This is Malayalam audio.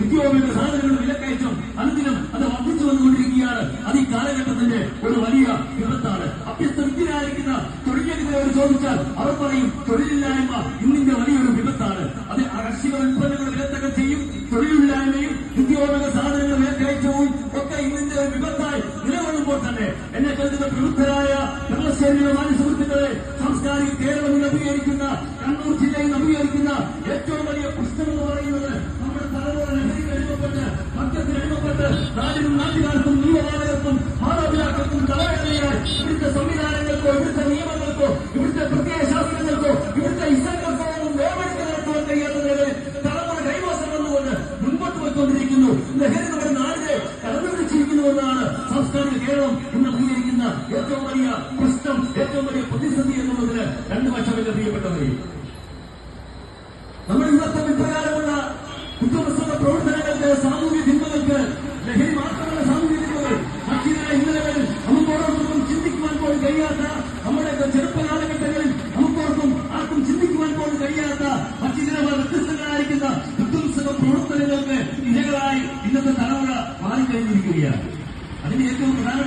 നിത്യോപയോഗ സാധനങ്ങളുടെ വിലക്കയറ്റം അനുദിനം അത് വർദ്ധിച്ചു വന്നുകൊണ്ടിരിക്കുകയാണ്. അത് ഈ കാലഘട്ടത്തിന്റെ ഒരു വലിയ വിപത്താണ്. അഭ്യസ്തവിദ്യരായിരിക്കുന്ന തൊഴിലെടുക്കുന്നവർ ചോദിച്ചാൽ അവർ പറയും തൊഴിലില്ലായ്മ ഇന്നിന്റെ വലിയൊരു വിപത്താണ്. അത് കാർഷിക ഉൽപ്പന്നങ്ങളുടെ വിലത്തകർച്ചയും തൊഴിലില്ലായ്മയും നിത്യോപയോഗ സാധനങ്ങളുടെ വിലക്കയറ്റവും ഒക്കെ ഇന്നിന്റെ വിപത്തായി നിലകൊള്ളുമ്പോൾ തന്നെ എന്നെ കരുതുന്ന പ്രവൃത്തരായ വെള്ളശ്ശേരിയിലെ മാന്യ സുഹൃത്തുക്കളെ സാംസ്കാരിക കേരളം അഭികരിക്കുന്ന നാടിനും നാട്ടുകാർക്കും നിയമപാലകർക്കും മാതാപിതാക്കൾക്കും തലവേദനയായി ഇവിടുത്തെ സംവിധാനങ്ങൾക്കോ ഇവിടുത്തെ നിയമങ്ങൾക്കോ ഇവിടുത്തെ പ്രത്യേക ശാസ്ത്രങ്ങൾക്കോ ഇവിടുത്തെ ഇസങ്ങൾക്കോ ഒന്നും വേവെടുത്ത് നടത്തുവാൻ കഴിയാത്തതിനെ തലമുറ കൈവാസം വന്നുകൊണ്ട് മുൻപോട്ട് പോയിക്കൊണ്ടിരിക്കുന്നു. ലഹരി നമ്മുടെ നാടിനെ കടന്നുപിടിച്ചിരിക്കുന്നുവെന്നാണ് സംസ്ഥാന കേരളം ഇന്ന് അംഗീകരിക്കുന്ന ഏറ്റവും വലിയ പ്രശ്നം ഏറ്റവും വലിയ പ്രതിസന്ധി എന്നുള്ളതിന് രണ്ട് വശമില്ല പ്രിയപ്പെട്ടവരെ. നമ്മുടെ ഇന്നത്തെ വിപ്രകാരമുള്ള കുറ്റപ്രസംഗ പ്രവർത്തനങ്ങൾക്ക് സാമൂഹ്യ ലഹരി മാത്രമല്ല സാമൂഹ്യ തിന്മകൾ മറ്റിതര ഇന്നലകളിൽ നമുക്കോരോരുത്തർക്കും ചിന്തിക്കുവാൻ പോലും കഴിയാത്ത നമ്മുടെ ചെറുപ്പ കാലഘട്ടങ്ങളിൽ നമുക്കോർക്കും ആർക്കും ചിന്തിക്കുവാൻ പോലും കഴിയാത്ത മറ്റിതര വ്യത്യസ്തങ്ങളായിരിക്കുന്ന വിധ്വംസക പ്രവർത്തനങ്ങൾക്ക് ഇരകളായി ഇന്നത്തെ തലമുറ മാറിക്കഴിഞ്ഞിരിക്കുകയാണ്. അതിന് ഏറ്റവും പ്രധാനപ്പെട്ട